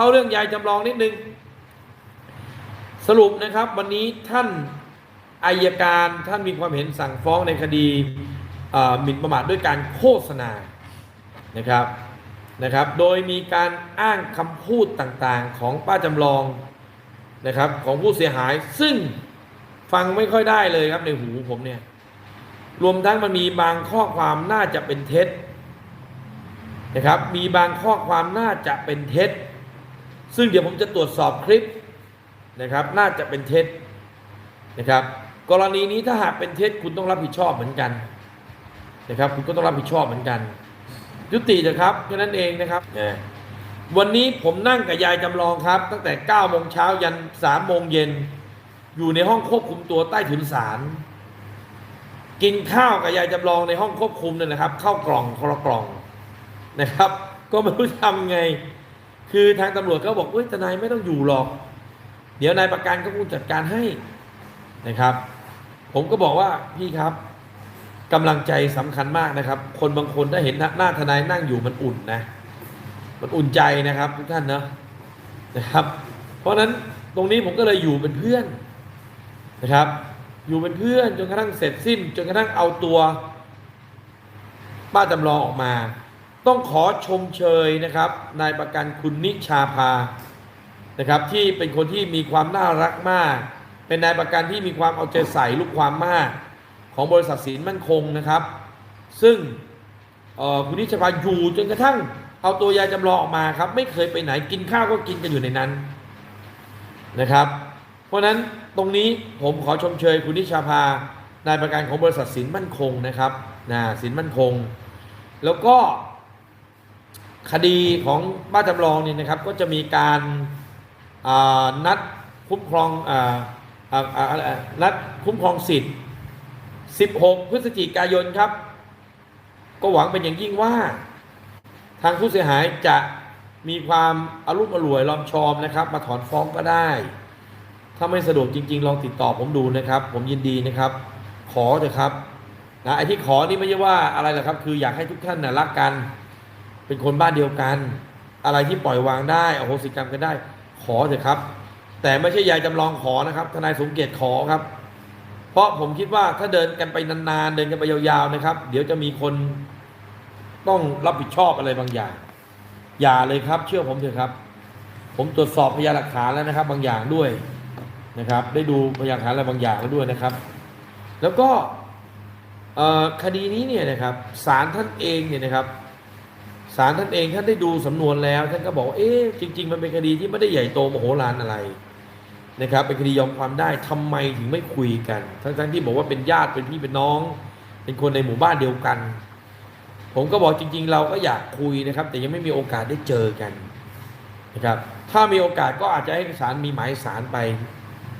เข้าเรื่องยายจำลองนิดนึง สรุปนะครับวันนี้ท่านอายการท่านมีความเห็นสั่งฟ้องในคดีหมิ่นประมาทด้วยการโฆษณานะครับนะครับ โดยมีการอ้างคำพูดต่างๆของป้าจำลองนะครับของผู้เสียหายซึ่งฟังไม่ค่อยได้เลยครับในหูผมเนี่ยรวมทั้งมันมีบางข้อความน่าจะเป็นเท็จนะครับ มีบางข้อความน่าจะเป็นเท็จ ซึ่งเดี๋ยวผมจะตรวจสอบคลิปนะครับ น่าจะเป็นเท็จนะครับ กรณีนี้ถ้าหากเป็นเท็จคุณต้องรับผิดชอบเหมือนกันนะครับ คุณก็ต้องรับผิดชอบเหมือนกัน ยุติเถอะครับแค่นั้นเองนะครับวันนี้ผมนั่งกับยายจำลองครับ ตั้งแต่9โมงเช้ายัน3โมงเย็น อยู่ในห้องควบคุมตัวใต้ถุนศาลกินข้าวกับยายจำลองในห้องควบคุมเนี่ยนะครับ เข้ากล่องคนละกล่องนะครับ ก็ไม่รู้ทำไง คือทางตำรวจเขาบอกเอ้ยทนายไม่ต้องอยู่หรอก เดี๋ยวนายประกันก็คงจัดการให้นะครับ ผมก็บอกว่าพี่ครับกำลังใจสำคัญมากนะครับ คนบางคนถ้าเห็นหน้านาทนายนั่งอยู่มันอุ่นนะ มันอุ่นใจนะครับทุกท่านเนาะนะครับ เพราะฉะนั้นตรงนี้ผมก็เลยอยู่เป็นเพื่อนนะครับ อยู่เป็นเพื่อนจนกระทั่งเสร็จสิ้น จนกระทั่งเอาตัวป้าจำลองออกมา ต้องขอชมเชยนะครับนายประกันคุณนิชาภานะครับที่เป็นคนที่มีความน่ารักมาก เป็นนายประกันที่มีความเอาใจใส่ลูกความมาก ของบริษัทสินมั่นคงนะครับ ซึ่งคุณนิชาภาอยู่จนกระทั่งเอาตัวยายจำลองออกมาครับ ไม่เคยไปไหนกินข้าวก็กินกันอยู่ในนั้นนะครับ เพราะนั้นตรงนี้ผมขอชมเชยคุณนิชาภานายประกันของบริษัทสินมั่นคงนะครับนะสินมั่นคง แล้วก็ คดีของป้านจำลองเนี่ยนะครับก็จะมีการนัดคุ้มครองนัดคุ้มครองสิทธิ์ 16 พฤศจิกายนครับ ก็หวังเป็นอย่างยิ่งว่า ทางผู้เสียหายจะมีความอารุ่มอร่วยรอมชอมนะครับ มาถอนฟ้องก็ได้ ถ้าไม่สะดวกจริง ๆ ลองติดต่อผมดูนะครับ ผมยินดีนะครับ ขอเถอะครับนะไอ้ที่ขอนี่ไม่ใช่ว่าอะไรหรอกครับ คืออยากให้ทุกท่านนะรักกัน เป็นคนบ้านเดียวกัน อะไรที่ปล่อยวางได้อโหสิกรรมกันได้ ขอเถอะครับ แต่ไม่ใช่ยายจำลองขอนะครับ ทนายสมเกียรติขอครับ เพราะผมคิดว่าถ้าเดินกันไปนานๆเดินกันไปยาวๆนะครับ เดี๋ยวจะมีคนต้องรับผิดชอบอะไรบางอย่าง อย่าเลยครับ เชื่อผมเถอะครับ ผมตรวจสอบพยานหลักฐานแล้วนะครับ บางอย่างด้วยนะครับ ได้ดูพยานหลักฐานอะไรบางอย่างแล้วด้วยนะครับ แล้วก็คดีนี้เนี่ยนะครับศาลท่านเองเนี่ยนะครับ ศาลท่านเองท่านได้ดูสำนวนแล้ว ท่านก็บอกว่าเอ๊ะจริง ๆ มันเป็นคดีที่ไม่ได้ใหญ่โตมโหฬารอะไรนะครับ เป็นคดียอมความได้ทำไมถึงไม่คุยกัน ทั้งๆที่บอกว่าเป็นญาติเป็นพี่เป็นน้อง เป็นคนในหมู่บ้านเดียวกัน ผมก็บอกจริง ๆ เราก็อยากคุยนะครับ แต่ยังไม่มีโอกาสได้เจอกันนะครับ ถ้ามีโอกาสก็อาจจะให้ศาลมีหมายศาลไป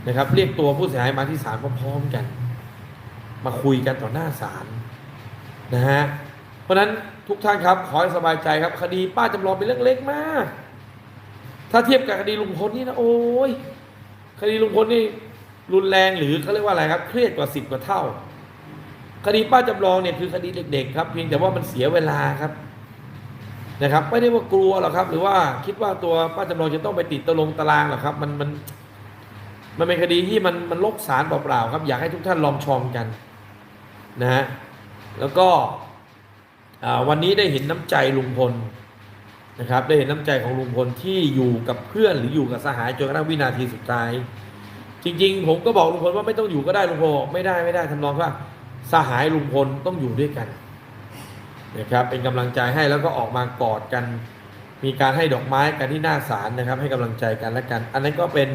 นะครับ เรียกตัวผู้เสียหายมาที่ศาลพร้อมๆกัน มาคุยกันต่อหน้าศาลนะฮะเพราะฉะนั้น ทุกท่านครับ ขอให้สบายใจครับ คดีป้าจำลองเป็นเรื่องเล็กมาก ถ้าเทียบกับคดีลุงพลนี่นะโอ้ยคดีลุงพลนี่รุนแรงหรือเขาเรียกว่าอะไรครับ เครียดกว่าสิบกว่าเท่า คดีป้าจำลองเนี่ยคือคดีเด็ก ๆ ครับ เพียงแต่ว่ามันเสียเวลาครับนะครับ ไม่ได้ว่ากลัวหรอกครับ หรือว่าคิดว่าตัวป้าจำลองจะต้องไปติดตะลงตารางหรอกครับ มันมันมันเป็นคดีที่มันมันลกสารเปล่าๆครับ อยากให้ทุกท่านลองชมกันนะฮะแล้วก็ วันนี้ได้เห็นน้ำใจลุงพลนะครับ ได้เห็นน้ำใจของลุงพลที่อยู่กับเพื่อนหรืออยู่กับสหายจนกระทั่งวินาทีสุดท้าย จริง ๆ ผมก็บอกลุงพลว่าไม่ต้องอยู่ก็ได้ลุงพลไม่ได้ไม่ได้ทำนองว่าสหายลุงพลต้องอยู่ด้วยกันนะครับเป็นกำลังใจให้แล้วก็ออกมากอดกัน มีการให้ดอกไม้กันที่หน้าศาลนะครับ ให้กำลังใจกันและกัน อันนั้นก็เป็น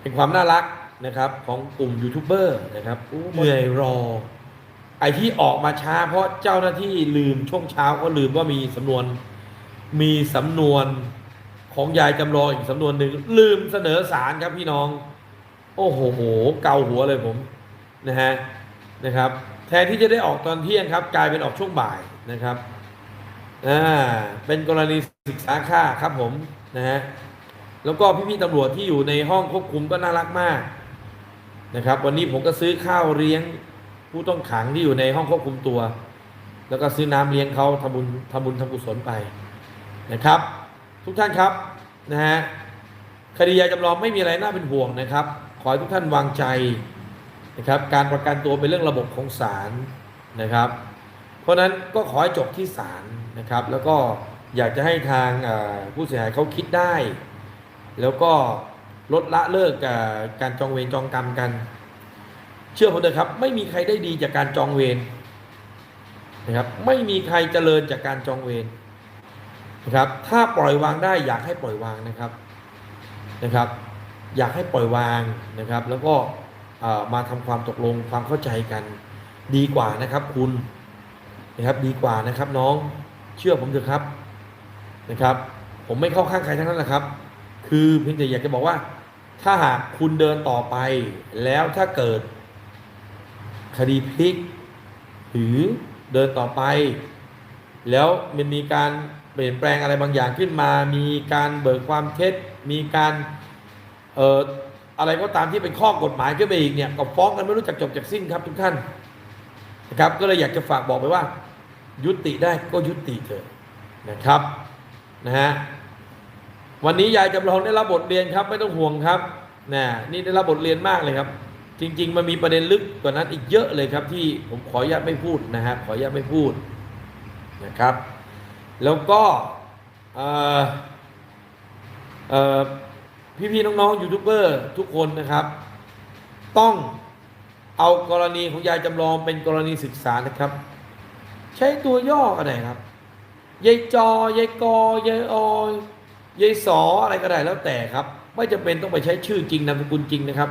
เป็นความน่ารักนะครับของกลุ่มยูทูบเบอร์นะครับเหนื่อยรอ ไอ้ที่ออกมาช้า เพราะเจ้าหน้าที่ลืมช่วงเช้าก็ลืมว่ามีสำนวน มีสำนวนของยายจำลองอีกสำนวนหนึ่งลืมเสนอสารครับพี่น้อง โอ้โหโหเกาหัวเลยผมนะฮะนะครับ แทนที่จะได้ออกตอนเที่ยงครับ กลายเป็นออกช่วงบ่ายนะครับอ่าเป็นกรณีศึกษาค่าครับผมนะฮะแล้วก็พี่ๆตำรวจที่อยู่ในห้องควบคุมก็น่ารักมากนะครับ วันนี้ผมก็ซื้อข้าวเลี้ยง ผู้ต้องขังที่อยู่ในห้องควบคุมตัว แล้วก็ซื้อน้ำเลี้ยงเขาทำบุญทำบุญทำกุศลไปนะครับ ทุกท่านครับนะฮะคดียาจำลองไม่มีอะไรน่าเป็นห่วงนะครับ ขอให้ทุกท่านวางใจนะครับ การประกันตัวเป็นเรื่องระบบของศาลนะครับ เพราะฉะนั้นก็ขอให้จบที่ศาลนะครับ แล้วก็อยากจะให้ทางผู้เสียหายเขาคิดได้ แล้วก็ลดละเลิกการจองเวรจองกรรมกัน เชื่อผมเถอะครับ ไม่มีใครได้ดีจากการจองเวรนะครับ ไม่มีใครเจริญจากการจองเวรนะครับ ถ้าปล่อยวางได้อยากให้ปล่อยวางนะครับนะครับ อยากให้ปล่อยวางนะครับ แล้วก็มาทำความตกลงความเข้าใจกันดีกว่านะครับคุณนะครับดีกว่านะครับน้องเชื่อผมเถอะครับนะครับ ผมไม่เข้าข้างใครทั้งนั้นแหละครับ คือเพียงแต่อยากจะบอกว่า ถ้าหากคุณเดินต่อไปแล้วถ้าเกิด คดีพลิก หรือเดินต่อไป แล้วมันมีการเปลี่ยนแปลงอะไรบางอย่างขึ้นมา มีการเบิกความเท็จ มีการเอ่ออะไรก็ตามที่เป็นข้อกฎหมายขึ้นไปอีกเนี่ยก็ฟ้องกันไม่รู้จักจบจากสิ้นครับทุกท่านนะครับ ก็เลยอยากจะฝากบอกไปว่า ยุติได้ก็ยุติเถอะนะครับนะฮะวันนี้ยายจำลองได้รับบทเรียนครับไม่ต้องห่วงครับนะนี่ได้รับบทเรียนมากเลยครับ จริง ๆ มันมีประเด็นลึกกว่านั้นอีกเยอะเลยครับที่ผมขออนุญาตไม่พูดนะฮะขออนุญาตไม่พูดนะครับ แล้วก็พี่ๆน้องๆยูทูบเบอร์ทุกคนนะครับ ต้องเอากรณีของยายจำลองเป็นกรณีศึกษานะครับ ใช้ตัวย่อกันไหนครับยายจอยายกอยายออยายสออะไรก็ได้แล้วแต่ครับ ไม่จำเป็นต้องไปใช้ชื่อจริงนามสกุลจริงนะครับ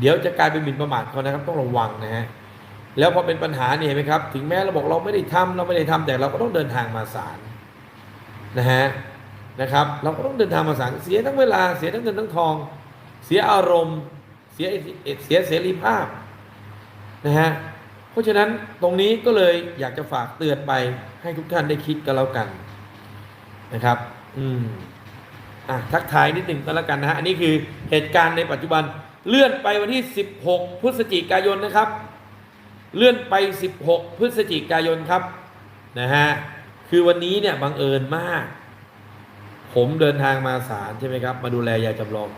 เดี๋ยวจะกลายเป็นหมิ่นประมาทเขานะครับต้องระวังนะฮะแล้วพอเป็นปัญหาเนี่ยเห็นไหมครับ ถึงแม้เราบอกเราไม่ได้ทำเราไม่ได้ทำแต่เราก็ต้องเดินทางมาศาลนะฮะนะครับเราก็ต้องเดินทางมาศาลเสียทั้งเวลาเสียทั้งเงินทั้งทอง เสียอารมณ์ เสียเสียเสรีภาพนะฮะเพราะฉะนั้นตรงนี้ก็เลยอยากจะฝากเตือนไปให้ทุกท่านได้คิดกันแล้วกันนะครับ อืมอะทักทายนิดหนึ่งก็แล้วกันนะฮะอันนี้คือเหตุการณ์ในปัจจุบัน เลื่อนไปวันที่ 16 พฤศจิกายนนะครับ เลื่อนไป 16 พฤศจิกายนครับนะฮะคือวันนี้เนี่ยบังเอิญมาก ผมเดินทางมาศาลใช่ไหมครับ มาดูแลยายจำลอง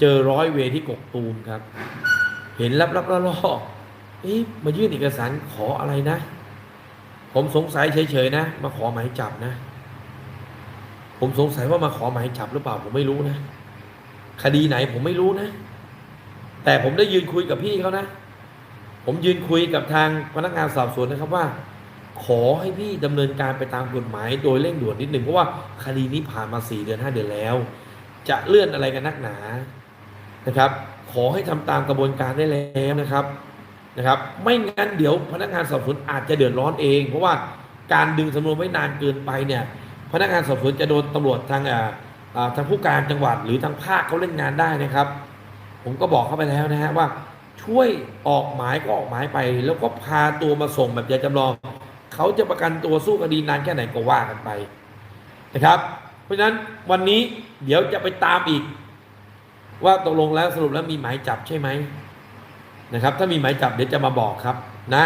เจอร้อยเวที่กกตูมครับ เห็นลับลับล่อๆเอ๊ะมายื่นเอกสารขออะไรนะ ผมสงสัยเฉยๆนะ มาขอหมายจับนะ ผมสงสัยว่ามาขอหมายจับหรือเปล่าผมไม่รู้นะ คดีไหนผมไม่รู้นะ แต่ผมได้ยืนคุยกับพี่เขานะ ผมยืนคุยกับทางพนักงานสอบสวนนะครับว่า ขอให้พี่ดำเนินการไปตามกฎหมายโดยเร่งด่วนนิดหนึ่งเพราะว่าคดีนี้ผ่านมาสี่เดือนห้าเดือนแล้ว จะเลื่อนอะไรกันนักหนานะครับ ขอให้ทำตามกระบวนการได้แล้วนะครับนะครับ ไม่งั้นเดี๋ยวพนักงานสอบสวนอาจจะเดือดร้อนเอง เพราะว่าการดึงสำนวนไว้นานเกินไปเนี่ย พนักงานสอบสวนจะโดนตำรวจทางอ่าอ่าทางผู้การจังหวัดหรือทางภาคเขาเล่นงานได้นะครับ ผมก็บอกเข้าไปแล้วนะฮะว่าช่วยออกหมายก็ออกหมายไป แล้วก็พาตัวมาส่งแบบยาจำลอง เขาจะประกันตัวสู้คดีนานแค่ไหนก็ว่ากันไปนะครับ เพราะฉะนั้นวันนี้เดี๋ยวจะไปตามอีก ว่าตกลงแล้วสรุปแล้วมีหมายจับใช่ไหมนะครับ ถ้ามีหมายจับเดี๋ยวจะมาบอกครับนะ